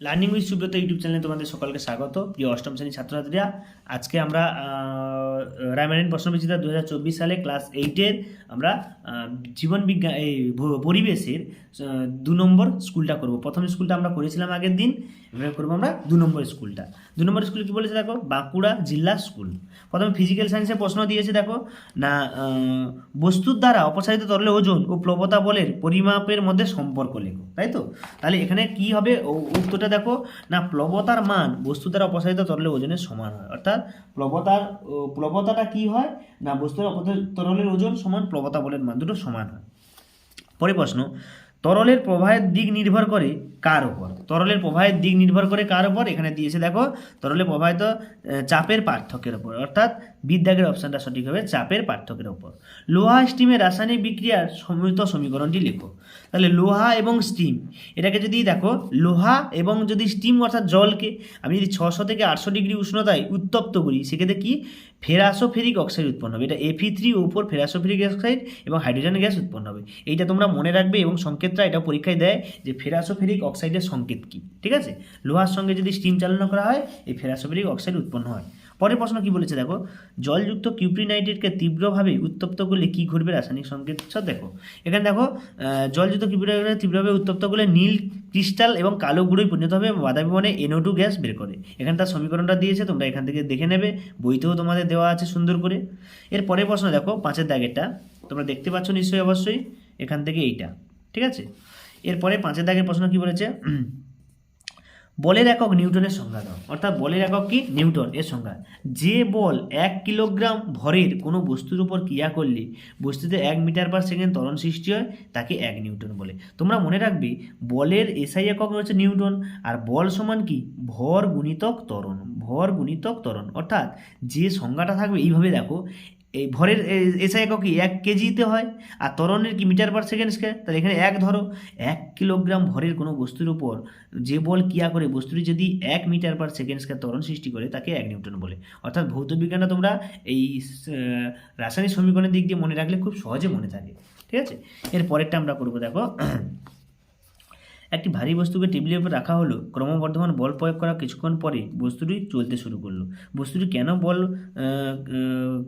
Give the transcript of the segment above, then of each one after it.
Learning with Subrata YouTube চ্যানেলে তোমাদের সকলকে স্বাগত। প্রিয় অষ্টম শ্রেণির ছাত্রছাত্রীরা, আজকে আমরা রামায়ণ প্রশ্নবিচিতা দু হাজার চব্বিশ সালে ক্লাস এইটের আমরা জীবন বিজ্ঞান এই পরিবেশের দু নম্বর স্কুলটা করব। প্রথম স্কুলটা আমরা করেছিলাম আগের দিন, এবার করব আমরা দু নম্বর স্কুলটা। দু নম্বর স্কুল কি বলেছে দেখো? বাঁকুড়া জিল্লা স্কুল। প্রথমে ফিজিক্যাল সায়েন্সে প্রশ্ন দিয়েছে দেখো, না বস্তুর দ্বারা অপসারিত তরলে ওজন ও প্লবতা বলের পরিমাপের মধ্যে সম্পর্ক লেখো, তাই তো? তাহলে এখানে কি হবে? ও- উত্তরটা দেখো, না প্লবতার মান বস্তু দ্বারা অপসারিত তরলের ওজনের সমান হয়। অর্থাৎ প্লবতার প্লবতাটা কি হয়? না অপসারিত তরলের ওজন সমান প্লবতা বলের মান দুটো সমান হয়। পরে প্রশ্ন, তরলের প্রবাহের দিক নির্ভর করে কার ওপর তরলের প্রবাহের দিক নির্ভর করে কার ওপর এখানে দিয়েছে দেখো তরলে প্রবাহিত চাপের পার্থক্যের ওপর অর্থাৎ বিদ্যাগের অপশানটা সঠিক হবে চাপের পার্থক্যের উপর। লোহা স্টিমের রাসায়নিক বিক্রিয়ার সমৃত সমীকরণটি লেখো। তাহলে লোহা এবং স্টিম এটাকে যদি দেখো, লোহা এবং যদি স্টিম অর্থাৎ জলকে আমি যদি ছশো থেকে আটশো ডিগ্রি উষ্ণতায় উত্তপ্ত করি, সেক্ষেত্রে কি? ফেরাসোফেরিক অক্সাইড উৎপন্ন হবে। এটা F E three O four ferrosoferric oxide এবং হাইড্রোজেন গ্যাস উৎপন্ন হবে। এইটা তোমরা মনে রাখবে এবং সংকেতটা এটা পরীক্ষায় দেয় যে ফেরাসোফেরিক অক্সাইডের সংকেত কী, ঠিক আছে? লোহার সঙ্গে যদি স্টিম চালনা করা হয়, এই ফেরাসোফেরিক অক্সাইড উৎপন্ন হয়। পরের প্রশ্ন কি বলেছে, দেখো, জলযুক্ত কিউপ্রিনাইট্রেটকে তীব্রভাবে উত্তপ্ত করলে কি ঘটবে? রাসায়নিক সংকেত দেখো। এখানে দেখো জলযুক্ত কিউপ্রিনাইট্রেট তীব্রভাবে উত্তপ্ত করলে নীল, ক্রিস্টাল এবং কালো গুঁড়োয় পরিণত হবে বাদামি বনে এনও টু গ্যাস বের করে। এখানে তার সমীকরণটা দিয়েছে, তোমরা এখান থেকে দেখে নেবে। বইতেও তোমাদের দেওয়া আছে সুন্দর করে। এর পরের প্রশ্ন, দেখো, পাঁচের দাগেরটা। তোমরা দেখতে পাচ্ছ নিশ্চয়ই অবশ্যই, এখান থেকে এইটা, ঠিক আছে? এরপরে পাঁচের দাগের প্রশ্ন কি বলেছে? বলের একক নিউটনের সংজ্ঞা দাও। অর্থাৎ বলের একক কি? নিউটন, এর সংজ্ঞা। যে বল এক কিলোগ্রাম ভরের কোনো বস্তুর উপর ক্রিয়া করলে বস্তুতে এক মিটার পার সেকেন্ড ত্বরণ সৃষ্টি হয়, তাকে এক নিউটন বলে। তোমরা মনে রাখবে, বলের এসআই একক হচ্ছে নিউটন, আর বল সমান কি? ভর গুণিতক ত্বরণ, ভর গুণিতক ত্বরণ। অর্থাৎ যে সংজ্ঞাটা থাকবে, এইভাবে দেখো এই ভরের এসআই একক কি এক কেজিতে হয়? আর ত্বরণের কি মিটার পার সেকেন্ড স্কোয়ার তাহলে এখানে এক ধরো, এক কিলোগ্রাম ভরের কোনো বস্তুর উপর যে বল ক্রিয়া করে বস্তুটি যদি এক মিটার পার সেকেন্ড স্কোয়ার ত্বরণ সৃষ্টি করে, তাকে এক নিউটন বলে। অর্থাৎ ভৌত বিজ্ঞানটা তোমরা এই রাসায়নিক সমীকরণের দিক দিয়ে মনে রাখলে খুব সহজে মনে থাকে। ঠিক আছে? এর পরেরটা আমরা করব, দেখো। একটি ভারী বস্তুকে টেবিলের উপর রাখা হলো। ক্রমবর্ধমান বল প্রয়োগ করা কিছুক্ষণ পরে বস্তুটি চলতে শুরু করল। বস্তুটি কেন বল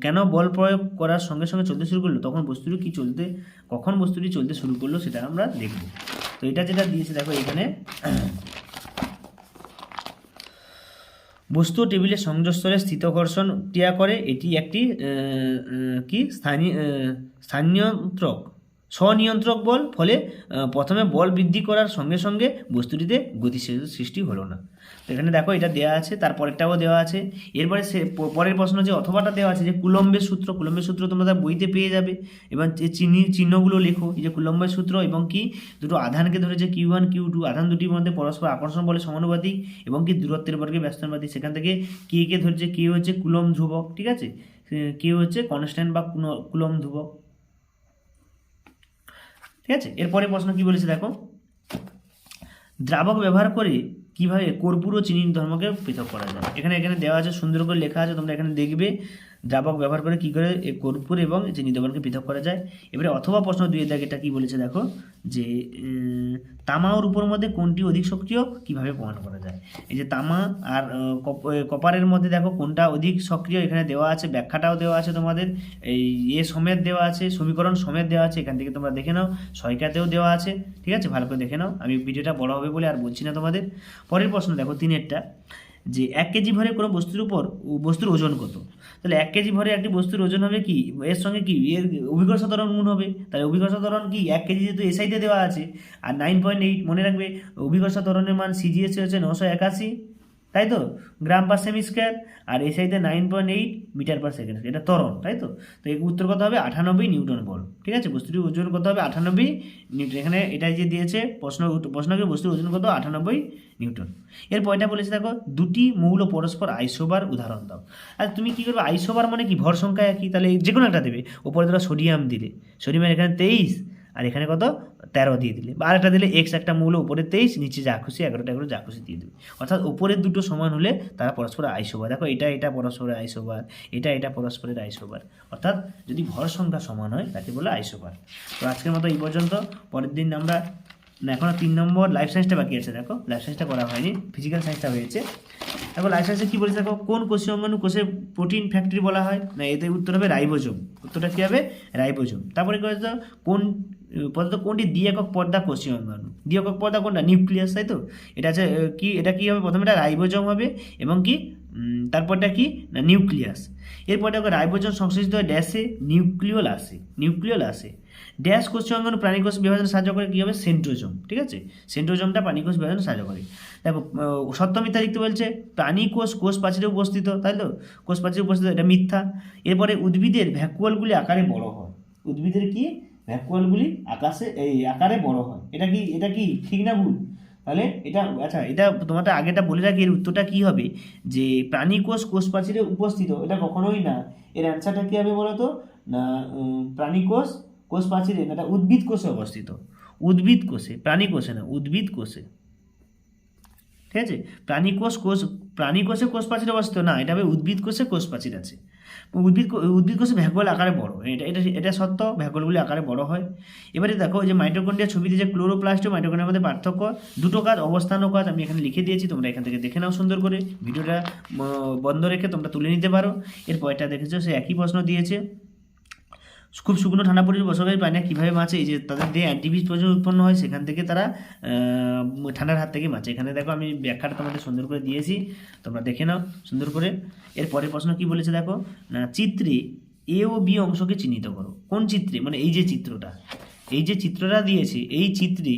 কেন বল প্রয়োগ করার সঙ্গে সঙ্গে চলতে শুরু করল? তখন বস্তুটি কি চলতে, কখন বস্তুটি চলতে শুরু করল সেটা আমরা দেখব। তো এটা যেটা দিয়েছে, দেখো এখানে। বস্তু টেবিলের সংযোগস্থলে স্থিতকর্ষণ ক্রিয়া করে। এটি একটি কি? স্থানীয় স্থানীয়ন্ত্রক স্বনিয়ন্ত্রক বল, ফলে প্রথমে বল বৃদ্ধি করার সঙ্গে সঙ্গে বস্তুটিতে গতি সৃ- সৃষ্টি হলো না। এখানে দেখো এটা দেওয়া আছে তারপরেরটাও দেওয়া আছে। এরপরে সে পরের প্রশ্ন যে অথবাটা দেওয়া আছে যে কুলম্বের সূত্র কুলম্বের সূত্র তোমরা বইতে পেয়ে যাবে। এবং যে চিহ্নি, চিহ্নগুলো লেখো, এই যে কুলম্বের সূত্র এবং কি দুটো আধানকে ধরেছে কিউ ওয়ান, কিউ টু, আধান দুটির মধ্যে পরস্পর আকর্ষণ বলে সমানুপাতিক এবং কি দূরত্বের বর্গে ব্যস্তানুপাতিক। সেখান থেকে কে কে ধরেছে, কে হচ্ছে কুলম ধ্রুবক, ঠিক আছে? কে হচ্ছে কনস্ট্যান্ট বা কুলম ধ্রুবক। ঠিক আছে? এরপরে প্রশ্ন কি বলেছে দেখো? দ্রাবক ব্যবহার করে কীভাবে কর্পূর ও চিনির ধর্মকে পৃথক করা যায়? এখানে এখানে দেওয়া আছে, সুন্দর করে লেখা আছে, তোমরা এখানে দেখবে। দ্রাবক ব্যবহার করে কি করে? কর্পূর এবং যে দ্রবণকে পৃথক করা যায়। এবারে অথবা প্রশ্ন দুই দেখ এটা কি বলেছে দেখো? যে তামা ও রূপোর মধ্যে কোনটি অধিক সক্রিয়? কীভাবে প্রমাণ করা যায়? এই যে তামা আর কপ- কপারের মধ্যে দেখো কোনটা অধিক সক্রিয়? এখানে দেওয়া আছে, ব্যাখ্যাটাও দেওয়া আছে তোমাদের। এই এ সমেত দেওয়া আছে, সমীকরণ সমেত দেওয়া আছে, এখান থেকে তোমরা দেখে নাও। সয়কাতেও দেওয়া আছে, ঠিক আছে? ভালো করে দেখে নাও। আমি ভিডিওটা বড় হবে বলে আর বলছি না তোমাদের। পরের প্রশ্ন দেখো তিনেরটা। যে এক কেজি ভরে কোনো বস্তুর উপর বস্তুর ওজন কত? তাহলে এক কেজি ভরে একটি বস্তুর ওজন হবে কি? এর সঙ্গে কি? এর অভিকর্ষ ত্বরণ গুণ হবে। তাহলে অভিকর্ষ ত্বরণ কি? এক কেজি যেহেতু এসআইতে দেওয়া আছে, আর নাইন পয়েন্ট এইট মনে রাখবে অভিকর্ষ ত্বরণের মান সিজিএস হচ্ছে নশো একাশি। তাই তো? গ্রাম পার সেমি স্কোয়ার আর এসআইতে nine point eight metre per second এটা ত্বরণ, তাই তো? তো এই উত্তর কত হবে? আটানব্বই নিউটন বল ঠিক আছে? বস্তুটির ওজন কত হবে? আটানব্বই নিউটন। এখানে এটাই যে দিয়েছে, প্রশ্ন, প্রশ্নকে বস্তুর ওজন কত? আটানব্বই নিউটন। এর পয়টা বলেছে দেখো, দুটি মৌল পরস্পর আইসোবার উদাহরণ দাও। আর তুমি কী করবে? আইসোবার মানে কি? ভর সংখ্যা একই। তাহলে যে কোনো একটা দেবে। ওপরে ধরো সোডিয়াম দিলে। সোডিয়ামের এখানে তেইশ আর এখানে কত? তেরো দিয়ে দিলে। বা আরেকটা দিলে এক্স একটা মৌল, উপরে তেইশ, নিচে যা খুশি এগারোটা এগারো যা খুশি দিয়ে দেবে। অর্থাৎ উপরের দুটো সমান হলে তারা পরস্পর আইসোবার দেখো, এটা এটা পরস্পরের আইসোবার এটা এটা পরস্পরের আইসোবার অর্থাৎ যদি ভর সংখ্যা সমান হয়, তাকে বলে আইসোবার তো আজকের মতো এই পর্যন্ত। পরের দিন আমরা, না, এখনও তিন নম্বর লাইফ সায়েন্সটা বাকি আছে, দেখো। লাইফ সায়েন্সটা করা হয়নি ফিজিক্যাল সায়েন্সটা হয়েছে। দেখো লাইফ সায়েন্সে কী বলেছে দেখো, কোন কোষীয় অঙ্গাণু কোষের প্রোটিন ফ্যাক্টরি বলা হয়? না এতে উত্তর হবে রাইবোজোম। উত্তরটা কী হবে? রাইবোজোম। তারপরে কী হচ্ছে কোন, পদার্থ কোনটি দ্বিএকক পর্দা কোষীয় অঙ্গাণু দ্বিএকক পর্দা কোনটা? নিউক্লিয়াস, তাই তো? এটা আছে কি, এটা কী হবে? প্রথমে এটা রাইবোজম হবে এবং কি? তারপরটা কি? না নিউক্লিয়াস। এরপর দেখো রাইবোজোম সংশ্লেষিত হয় ড্যাশে নিউক্লিয়ল আসে নিউক্লিয়ল আসে। ড্যাশ কোষ অঙ্গাণু প্রাণীকোষ বিভাজনে সাহায্য করে কী হবে? সেন্ট্রোজোম ঠিক আছে? সেন্ট্রোজোমটা প্রাণীকোষ বিভাজনে সাহায্য করে। দেখো আহ, সত্য মিথ্যা লিখতে বলছে প্রাণীকোষ কোষ প্রাচীরে উপস্থিত তাই তো? কোষ প্রাচীরে উপস্থিত এটা মিথ্যা। এরপরে উদ্ভিদের ভ্যাকুয়ালগুলি আকারে বড় হয়। উদ্ভিদের কি? ভ্যাকুয়ালগুলি আকাশে এই আকারে বড় হয়। এটা কি এটা কি ঠিক না ভুল? তাহলে এটা আচ্ছা এটা তোমাদের আগেটা বলে রাখি, এর উত্তরটা কী হবে? যে প্রাণী কোষ কোষ প্রাচীরে উপস্থিত, এটা কখনোই না। এর অ্যান্সারটা কী হবে বলো তো না প্রাণী প্রাণীকোষ কোষ প্রাচীরে না, এটা উদ্ভিদ কোষে অবস্থিত। উদ্ভিদ কোষে, প্রাণী কোষে না, উদ্ভিদ কোষে। ঠিক আছে? প্রাণী কোষ কোষ প্রাণী কোষে কোষ প্রাচীর অবস্থিত না, এটা হবে উদ্ভিদ কোষে কোষ প্রাচীর আছে। উদ্ভিদ উদ্ভিদ কোষে ভ্যাকুয়াল আকারে বড়। এটা এটা এটা সত্য ভ্যাকুয়ালগুলি আকারে বড় হয়। এবারে দেখো যে মাইটোকন্ড্রিয়া ছবিতে যে ক্লোরোপ্লাস্ট ও মাইটোকন্ড্রিয়ার মধ্যে পার্থক্য, দুটো কাজ অবস্থান কাজ, আমি এখানে লিখে দিয়েছি, তোমরা এখান থেকে দেখে নাও সুন্দর করে। ভিডিওটা বন্ধ রেখে তোমরা তুলে নিতে পারো। এরপর এটা দেখেছ, সে একই প্রশ্ন দিয়েছে। খুব শুকনো ঠান্ডা পরিবেশ বসবাসকারী প্রাণীরা কীভাবে বাঁচে? এই যে তাদের যে অ্যান্টিবিস প্রচুর উৎপন্ন হয়, সেখান থেকে তারা ঠান্ডার হাত থেকে বাঁচে। এখানে দেখো, আমি ব্যাখ্যাটা তোমাদের সুন্দর করে দিয়েছি। তোমরা দেখে নাও, সুন্দর করে। এর পরের প্রশ্ন কি বলেছে দেখো? না, চিত্রে এ ও বি অংশকে চিহ্নিত করো। কোন চিত্রে? মানে এই যে চিত্রটা। এই যে চিত্রটা দিয়েছে, এই চিত্রে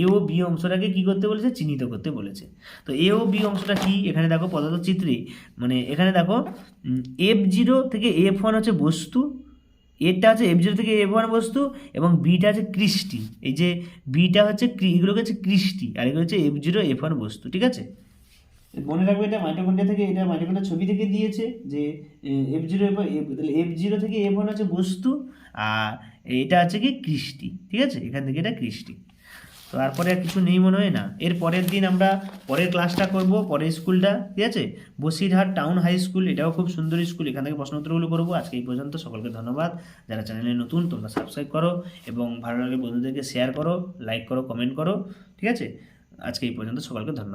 এ ও বি অংশটাকে কি করতে বলেছে? চিহ্নিত করতে বলেছে। তো এ ও বি অংশটা কি? এখানে দেখো পদার্থ চিত্রে মানে এখানে দেখো এফ জিরো থেকে এফ ওয়ান হচ্ছে বস্তু এরটা হচ্ছে এফ জিরো থেকে এফ ওয়ান বস্তু এবং বিটা আছে কৃষ্টি। এই যে বিটা হচ্ছে এগুলো এগুলোকে হচ্ছে কৃষ্টি আর এগুলো হচ্ছে এফ জিরো এফ ওয়ান বস্তু, ঠিক আছে? মনে রাখবে এটা মাইটোকন্ড্রিয়া থেকে, এটা মাইটোকন্ড্রিয়া ছবি থেকে দিয়েছে যে F zero F F zero থেকে এফ ওয়ান হচ্ছে বস্তু আর এটা আছে কি কৃষ্টি, ঠিক আছে? এখান থেকে এটা কৃষ্টি। তো তারপরে আর কিছু নেই মনে হয় না। এর পরের দিন আমরা পরের ক্লাসটা করব, পরের স্কুলটা ঠিক আছে? বসিরহাট টাউন হাই স্কুল এটাও খুব সুন্দর স্কুল এখান থেকে প্রশ্ন উত্তরগুলো করব। আজকে এই পর্যন্ত। সকলকে ধন্যবাদ। যারা চ্যানেলে নতুন, তোমরা সাবস্ক্রাইব করো এবং ভালো লাগে বন্ধুদেরকে শেয়ার করো লাইক করো কমেন্ট করো, ঠিক আছে? আজকে এই পর্যন্ত। সকলকে ধন্যবাদ।